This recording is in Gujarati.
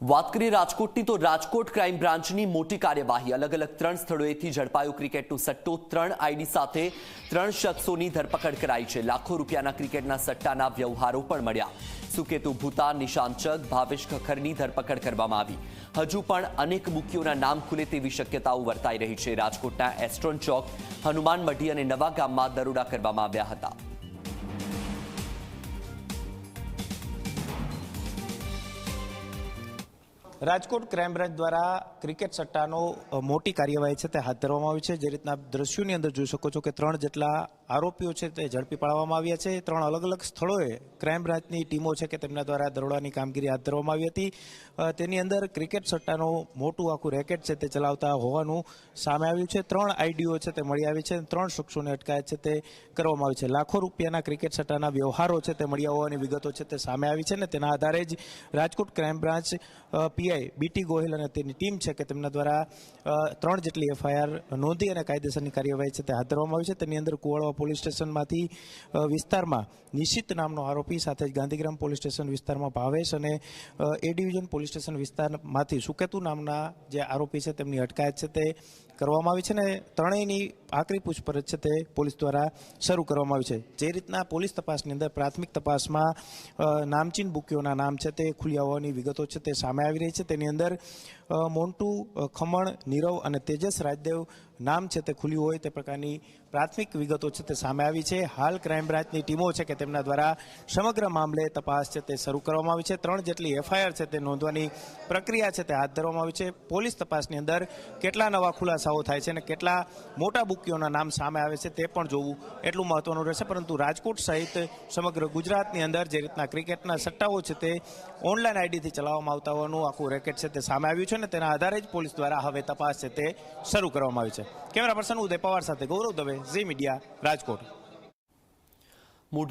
વાત કરીએ રાજકોટની, તો રાજકોટ ક્રાઇમ બ્રાન્ચની મોટી કાર્યવાહી. અલગ અલગ ત્રણ સ્થળોએથી ઝડપાયો ક્રિકેટનો સટ્ટો. ત્રણ આઈડી સાથે ત્રણ શખ્સોની ધરપકડ કરાઈ છે. લાખો રૂપિયાના ક્રિકેટના સટ્ટાના વ્યવહારો પણ મળ્યા. સુકેતુ ભૂતા નિશાંચક ભાવેશ ખખરની ધરપકડ કરવામાં આવી. હજુ પણ અનેક બુકીઓના નામ ખુલે તેવી શક્યતાઓ વર્તાઈ રહી છે. રાજકોટના એસ્ટ્રોન ચોક, હનુમાન મઢી અને નવા ગામમાં દરોડા કરવામાં આવ્યા હતા. રાજકોટ ક્રાઇમ બ્રાન્ચ દ્વારા ક્રિકેટ સટ્ટાનો મોટી કાર્યવાહી છે તે હાથ ધરવામાં આવી છે. જે રીતના દ્રશ્યોની અંદર જોઈ શકો છો કે ત્રણ જેટલા આરોપીઓ છે તે ઝડપી પાડવામાં આવ્યા છે. ત્રણ અલગ અલગ સ્થળોએ ક્રાઇમ બ્રાન્ચની ટીમો છે કે તેમના દ્વારા દરોડાની કામગીરી હાથ ધરવામાં આવી હતી. તેની અંદર ક્રિકેટ સટ્ટાનું મોટું આખું રેકેટ છે તે ચલાવતા હોવાનું સામે આવ્યું છે. ત્રણ આઈડીઓ છે તે મળી આવી છે. ત્રણ શખ્સોને અટકાયત છે તે કરવામાં આવી છે. લાખો રૂપિયાના ક્રિકેટ સટ્ટાના વ્યવહારો છે તે મળ્યા હોવાની વિગતો છે તે સામે આવી છે ને તેના આધારે જ Rajkot crime branch PI BT Gohil અને તેની ટીમ છે કે તેમના દ્વારા ત્રણ જેટલી એફઆઈઆર નોંધી અને કાયદેસરની કાર્યવાહી છે તે હાથ ધરવામાં આવી છે. તેની અંદર કુવાડવા પોલીસ સ્ટેશનમાંથી વિસ્તારમાં નિશ્ચિત નામનો આરોપી સાથે જ ગાંધીગ્રામ પોલીસ સ્ટેશન વિસ્તારમાં ભાવેશ અને એ ડિવિઝન પોલીસ સ્ટેશન વિસ્તારમાંથી સુકેતુ નામના જે આરોપી છે તેમની અટકાયત છે તે કરવામાં આવી છે ને ત્રણેયની આકરી પૂછપરછ છે તે પોલીસ દ્વારા શરૂ કરવામાં આવી છે. જે રીતના પોલીસ તપાસની અંદર પ્રાથમિક તપાસમાં નામચીન બુકીઓના નામ છે તે ખુલ્યા હોવાની વિગતો છે તે સામે આવી રહી છે. તેની અંદર મોન્ટુ ખમણ, નીરવ અને તેજસ રાજદેવ નામ છે તે ખુલ્યું હોય તે પ્રકારની પ્રાથમિક વિગતો છે તે સામે આવી છે. હાલ ક્રાઇમ બ્રાન્ચની ટીમો છે કે તેમના દ્વારા સમગ્ર મામલે તપાસ છે તે શરૂ કરવામાં આવી છે. ત્રણ જેટલી એફઆઈઆર છે તે નોંધવાની પ્રક્રિયા છે તે હાથ ધરવામાં આવી છે. પોલીસ તપાસની અંદર કેટલા નવા ખુલાસાઓ થાય છે અને કેટલા મોટા બુકીઓના નામ સામે આવે છે તે પણ જોવું એટલું મહત્વનું રહેશે. પરંતુ રાજકોટ સહિત સમગ્ર ગુજરાતની અંદર જે રીતના ક્રિકેટના સટ્ટાઓ છે તે ઓનલાઈન આઈડીથી ચલાવવામાં આવતા હોવાનું આખું રેકેટ છે તે સામે આવ્યું છે અને તેના આધારે જ પોલીસ દ્વારા હવે તપાસ છે તે શરૂ કરવામાં આવી છે. કેમેરા પર્સન ઉદય પવાર સાથે ગૌરવ દવે, ઝી મીડિયા રાજકોટ.